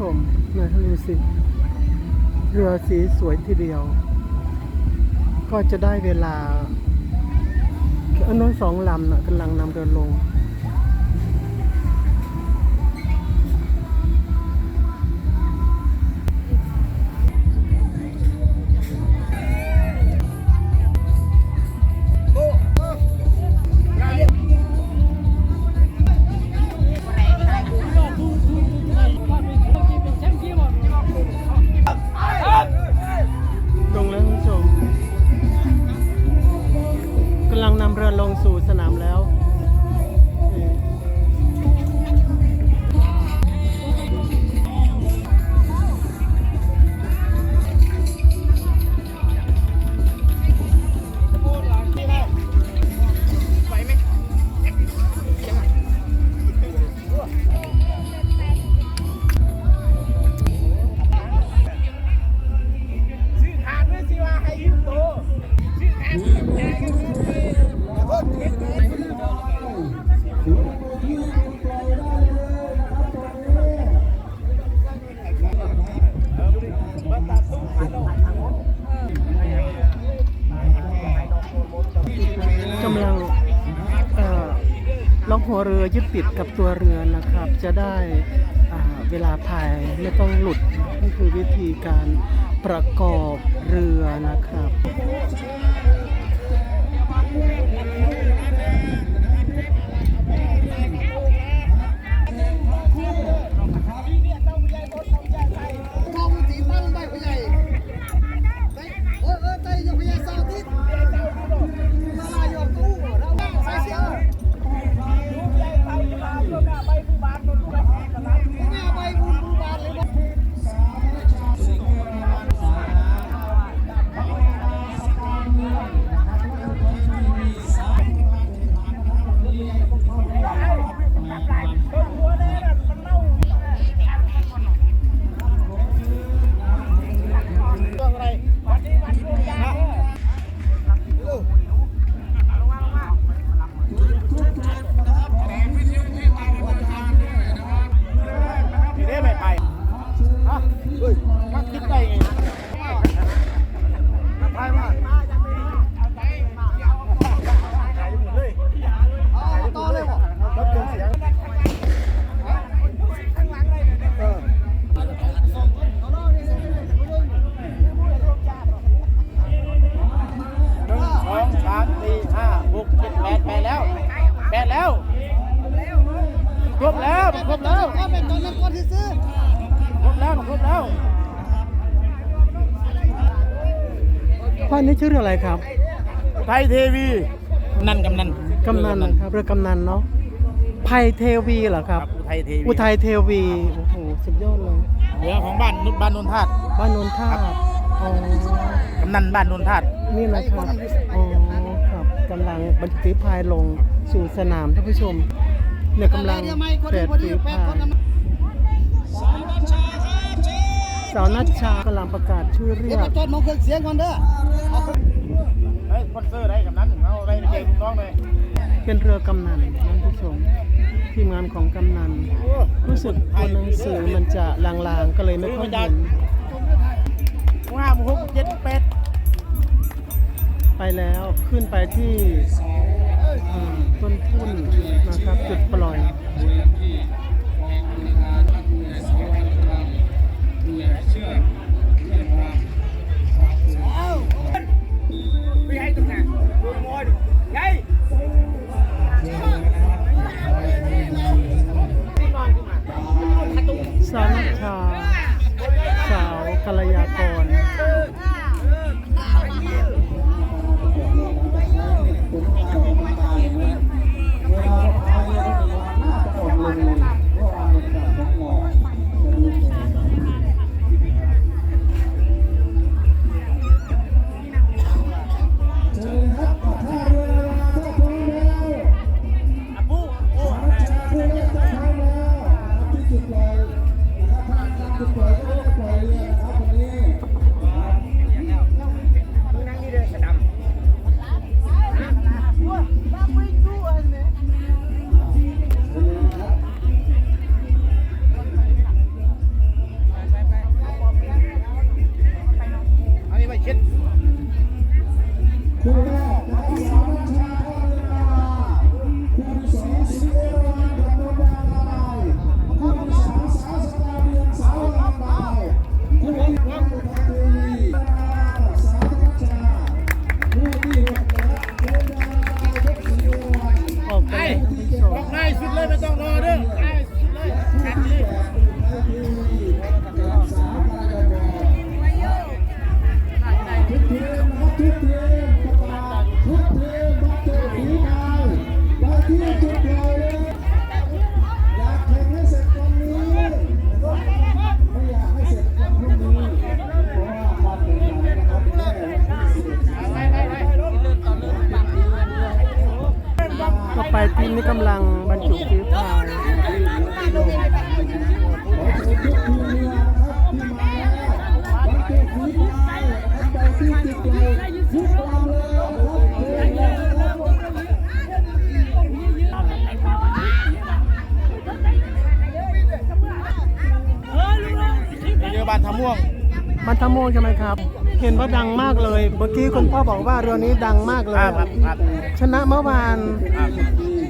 ชมนะดูสิ เรือสีสวยทีเดียว ก็จะได้เวลาอันนั้นสองลำนะกำลังนำเรือลง อกหัวเรือยึดติดกับตัวเรือนะครับ จะได้เวลาพายไม่ต้องหลุดนี่คือวิธีการประกอบเรือนะครับ ชื่อเรืออะไรครับ ไทยเทวี นั่นกำนันกำนันนะครับเรือกำนันเนาะไพเทวีเหรอคครัรับ บอุทัยเทวีอุทัยเทวีโอ้โหสุดยอดเลย เหนือของบ้านนุชบ้านนนทาตบ้านนนท่าตุอ๋อกำนันบ้านนนทาตนี่นะครับอ๋อครับกำลังบรรทุกฝีพายลงสู่สนามท่านผู้ชมเนี่ยกำลังเดี๋ยวไม่คนแปเดียวดพอดีฝีแปดพาคนย สาวนัชชากำลังประกาศชื่อเรีเดี๋ยยวกไปจอดมองเครื่องเสียงก่อนเด้อเอาเฮ้ยคอนเสิร์ตได้กำนันเอาไปเจอลูกน้องเลยเป็นเรือกำนันท่านผู้ชมทีมงานของกำนัน รู้สึกตัวหนังสือมันจะลางๆก็เลยไม่ค่อยเห็นห้าหกเจ็ดแปดไปแล้วขึ้นไปที่อ่าต้นทุนนะครับจุดปล่อย ใช่ไหมครับ เห็นว่าดังมากเลย เมื่อกี้คุณพ่อบอกว่าเรือนี้ดังมากเลคยรับครับครับชนะเมื่อวาน ครับ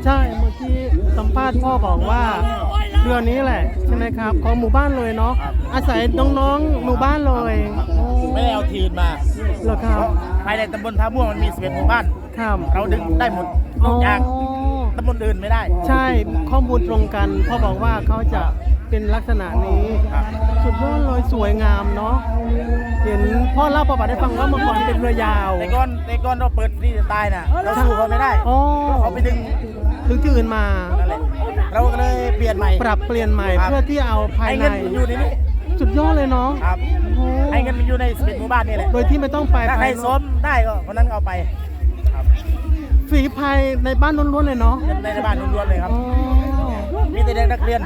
ใช่ เมื่อกี้สัมภาษณ์พ่อบอกว่า เรือนี้แหละใช่ไหมครับ ของหมู่บ้านเลยเนาะ อาศัยน้องๆหมู่บ้านเลยโอ้ไม่ได้เอาทีมมาเหรอครับ ภายในตำบลท่าม่วงมันมี11หมู่บ้าน ครับเราดึงได้หมดนอกจากอ๋อ ตำบลอื่นไม่ได้ ใช่ข้อมูลตรงกันพ่อบอกว่าเขาจะเป็นลักษณะนี้ครับสุดยอดเลยสวยงามเนาะ เห็นพ่อเล่าประวัติให้ฟังว่าเมื่อก่อนเป็นเรือยาว แต่ก่อนแต่ก่อนเราเปิดฟรีสไตล์น่ะ เราสู้เขาไม่ได้อ๋อ เขาไปดึงถึงที่อื่นมานั่นแหละเราก็เลยเปลี่ยนใหม่ ปรับเปลี่ยนใหม่ครับ เพื่อที่เอาภายให้ในเงินมันอยู่ในนี้สุดยอดเลยเนาะครับโอ้ให้เงินมันอยู่ใน11หมู่บ้านนี่แหละโดยที่ไม่ต้องไปถ้าใครภายนซ้ออกมได้ก็คนนั้นก็เอาไปครับฝีพายในบ้านล้วนๆเลยเนาะเงินในบ้านล้วนๆเลยครับ อ๋อ มีแต่เด็กนักเรียน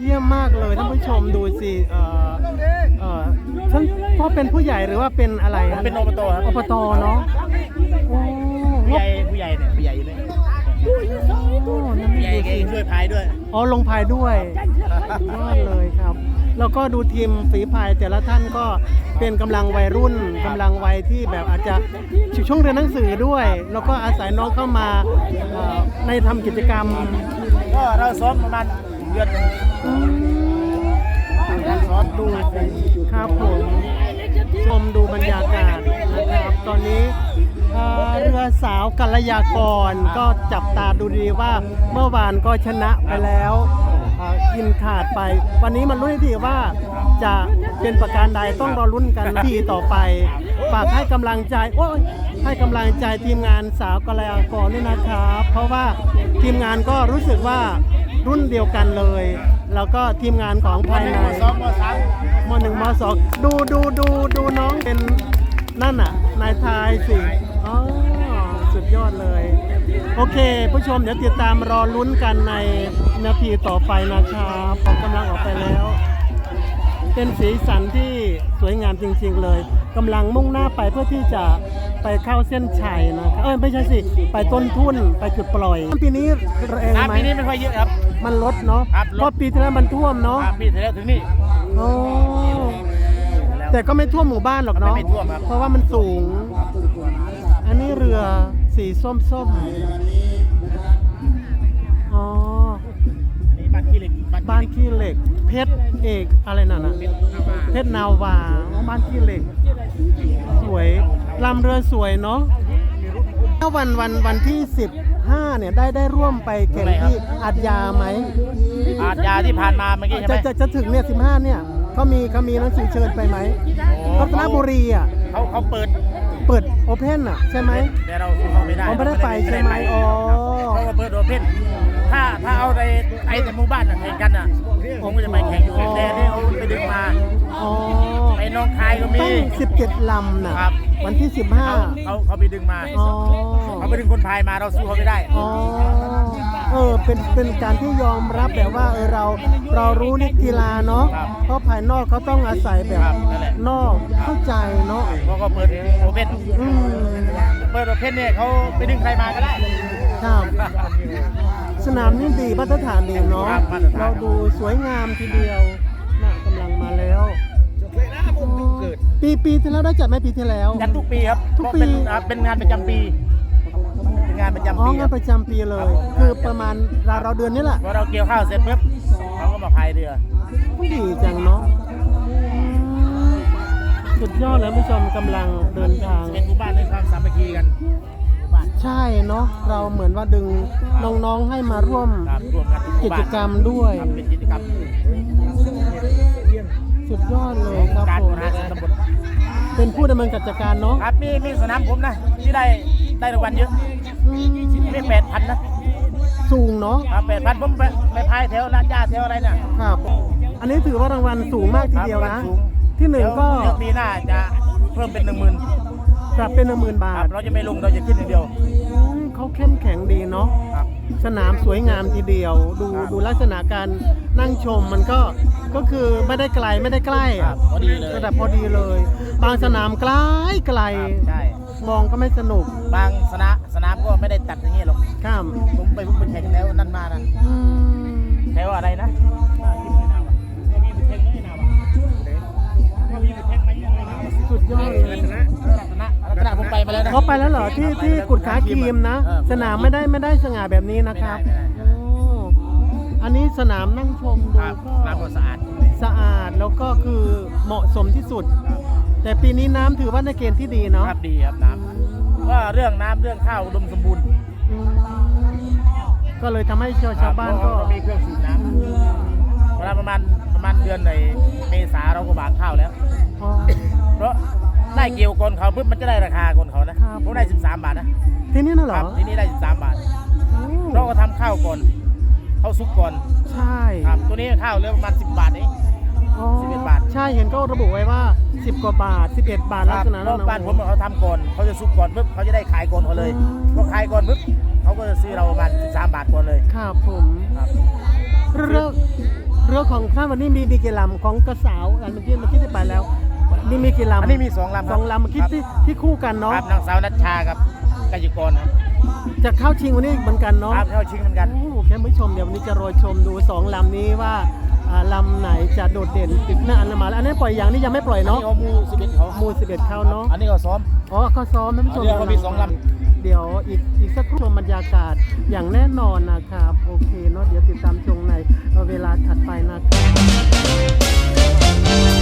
เยี่ยมมากเลยท่านผู้ชมดูสิเอ่อเอ่อท่านพ่อเป็นผู้ใหญ่หรือว่าเป็นอะไรผมเป็นอบตครับ อบตเนาะโอ้ผู้ใหญ่ผู้ใหญ่เนี่ยผู้ใหญ่อยู่เนี่ยโอ้นั่นผู้ใหญ่ดูแกสิช่วยพายด้วย อ๋อลงพายด้วยยอดเลยครับ แล้วก็ดูทีมฝีพายแต่ละท่านก็เป็นกำลังวัยรุ่นกำลังวัยที่แบบอาจจะช่วงเรียนหนังสือด้วย แล้วก็อาศัยน้องเข้ามาเอ่อในทำกิจกรรม ก็เราซ้อมประมาณเดือนหนึ่งอืมการซ้อมดูครับผมชมดูบรรยากาศนะครับ ตอนนี้เอ่อเรือสาวกัลยากรก็จับตาดูดีว่าเมื่อวานก็ชนะไปแล้วเอ่อกินขาดไป วันนี้มันรู้นให้ดีว่าจะ เป็นประการใดต้องรอลุ้นกันทีต่อไป ฝากให้กำลังใจโอ้ยให้กำลังใจทีมงานสาวกัลยากรด้วยนะครับ เพราะว่าทีมงานก็รู้สึกว่ารุ่นเดียวกันเลย แล้วก็ทีมงานของภายในงวันสองวันสามหนึ่งมสองดูดูดูดูน้องเป็นนั่นน่ะนายทายสิอ๋อสุดยอดเลย โอเค ผู้ชมเดี๋ยวติดตามรอลุ้นกันในนาทีต่อไปนะครับผมกำลังออกไปแล้ว เป็นสีสันที่สวยงามจริง ๆ เลยกำลังมุ่งหน้าไปเพื่อที่จะไปเข้าเส้นชัยนะครับเอ้ยไม่ใช่สิ ไปต้นทุนไปจุดปล่อย ปีนี้เองน้ำไหมปีนี้ไม่ค่อยเยอะครับ มันลดเนาะครับลด เพราะปีที่แล้วมันท่วมเนาะครับปีที่แล้วถึงนี่ โอ้แต่ก็ไม่ท่วมหมู่บ้านหรอกเนาะไม่ท่วมครับ เพราะว่ามันสูง อันนี้เรือสีส้มส้มๆอ๋อ อันนี้บ้านขี้เหล็กบ้านขี้เหล็กเพชร เอกอะไรนั่นน่ะเพชรนาวาอ๋อบ้านขี้เหล็ก สวยลำเรือสวยเนาะถ้าวันวันวันที่15เนี่ยได้ได้ร่วมไปแข่งที่อัดยาไหมอาจยาที่ผ่านมาเมื่อกี้ใช่ไหจะมจะจะถึงเนี่ย15เนี่ยเขามีเขามีหนังสือเชิญไปไหมโอ้รัตนบุรีอะเขาเขาเปิดเปิดโอเพนอะใช่ไหมแต่เราสู้เขาไม่ได้อ๋อไม่ได้ไปใช่ไหมอ๋อเขาก็เปิดโอเพ่น ถ้าถ้าเอาในไอ้แต่หมู่บ้านน่ะแข่งกันน่ะผมก็จะไปแข่งอยู่แต่นี่เขาไปดึงมาอ๋อไปน้องคายก็มี ตั้ง17ลำนะครับ วันที่ เขา15เขาเขาไปดึงมาอ๋อเขาไปดึงคนพายมาเราสู้เขาไม่ได้ อ๋อเออเป็นเป็นการที่ยอมรับแบบว่าเออเราเรารู้นิกีฬาเนาะครับเพราะภายนอกเขาต้องอาศัยแบบครับนั่นแหละ นอกเข้าใจเนาะเขาก็เปิดโอเพ่นอืมเปิดโอเพ่นเนี่ยเขาไปดึงใครมาก็ได้ ครับ สนามนี่ดีมาตรฐานดีเนาะครับมาตรฐาน เราดูสวยงามทีเดียวน่ะกำลังมาแล้วปีปีที่แล้วได้จัดไหมปีที่แล้วจัดทุกปีครับทุกปี เป็นอ่าเป็นงานประจำปี เป็นงานประจำอ๋อปีคงารันบ ประจำปีเลยคือประมาณราวๆเดือนนี้แหละพอเราเกี่ยวข้าวเสร็จปุ๊บเขาก็มาพายเรือ ดีจังเนาะอืมสุดยอดเลยผู้ชมกำลังเดินทาง เป็นหมู่บ้านในความสามัคคีกันหมู่ บ้านบ้านใช่เนาะเราเหมือนว่าดึงน้องๆให้มาร่วมครับรวมกันทุหกิบ้านจกรรมด้วย ครับเป็นกิจกรรมสุดยอดเลยครับการผบมริหารส่วนตำบลเป็นผู้ดำเนินกิจการเนาะครับมีมีสนามผมนะที่ได้ได้รางวัลเยอะอืมมีแปดพันนะสูงเนาะครับแปดพันผมไปไปพายแถวลาดย่าแถวอะไรเนี่ยครับ อันนี้ถือว่ารางวัลสูงมากทีเดียวครันะบสูงที่หนึ่งก็ เดี๋ยวปีหน้าจะเพิ่มเป็นหนึ่งหมื่น ปรับเป็นหนึ่งหมื่นบาคทรับเราจะไม่ลงเราจะขึ้นอย่างเดียว อืมเขาเข้มแข็งดีเนาะครับ สนามสวยงามทีเดียว ดูครับ ดูลักษณะการนั่งชมมันก็ก็คือไม่ได้ไกลไม่ได้ใกล้ครับพอดีเลยระดับพอดีเลย บางสนามไกลไกลครับใช่มองก็ไม่สนุกบางสนามสนามก็ไม่ได้ตัดอย่างนี้หรอกข้ามผมไปผมไปแข่งแถวนั่นมานะอืมแถวอะไรนะ เขาไปแล้วเหรอที่ที่กุดขาครีมนะเออสนามไม่ได้ไม่ได้สง่าแบบนี้นะครับไม่ได้ไม่ได้ โอ้อันนี้สนามนั่งชมคดูรับก็น้ำก็สะอาดสะอาดแล้วก็คือเหมาะสมที่สุด แต่ปีนี้น้ำถือว่าในเกณฑ์ที่ดีเนาะครับดีครับน้ำว่าเรื่องน้ำเรื่องข้าวอุดมสมบูรณ์อืมก็เลยทำให้ชาวชาวบ้านก็ เรมีเครื่องสูบน้ำเวลาประมาณประมาณเดือนในเมษาเราก็บางข้าวแล้ว อ๋อเพราะ ได้เกี่ยวกอนเขาปุ๊บมันจะได้ราคากอนเขานะครับ ผมได้ 13 บาทนะที่นี่น่ะเหรคอรับที่นี่ได้ 13 บาท โอ้เราก็ทำข้าวก่อนข้าวซุปก่อนใช่ครับ ตัวนี้ข้าวเหลือประมาณ 10 บาทเอง อ๋อ11บาท ใช่เห็นก็ระบุไว้ว่า 10 กว่าบาท 11 บาทคลัรักบษณะเพนั้นราะบ้านผมเขาทำก่อนเขาจะซุปก่อนปุ๊บเขาจะได้ขายก่อนเขาเลยอืม พอขายก่อนปุ๊บเขาก็จะซื้อเราประมาณ13บาทก่อนเลยครับผมครับ เรื่องเรื่องของท่านวันนี้มีดีกี่ลำของกระสาวอันเมื่อกี้เมื่อกี้ที่ไปแล้ว นี่มีกี่ลำอันนี้มีสองลำสองลำเมื่อกี้ที่ที่คู่กันคเนาะรับนางสาวนัชชากับกายิกรครับจะเข้าชิงวันนี้เหมือนกันเนาะครับเข้าชิงเหมือนกัน โอ้แค่ผู้ชมเดี๋ยววันนี้จะรอชมดูสองลำนี้ว่าอ่าลำไหนจะโดดเด่นติดหน้าอันละมาแล้วอันนี้ปล่อยอย่างนี้ยังไม่ปล่อยอันเนาะนี้เขามูสิบเอ็ดเขาหมู11เข้าเนาะ อันนี้เขาซ้อม อ๋อเขาซ้อมท่านผู้ชมเดี๋ยวเขามีสองลเดี๋ยวอีกอีกสักครู่ชมบรรยากาศอย่างแน่นอนนะครับ โอเคเนาะเดี๋ยวติดตามชมในเวลาถัดไปนะครับ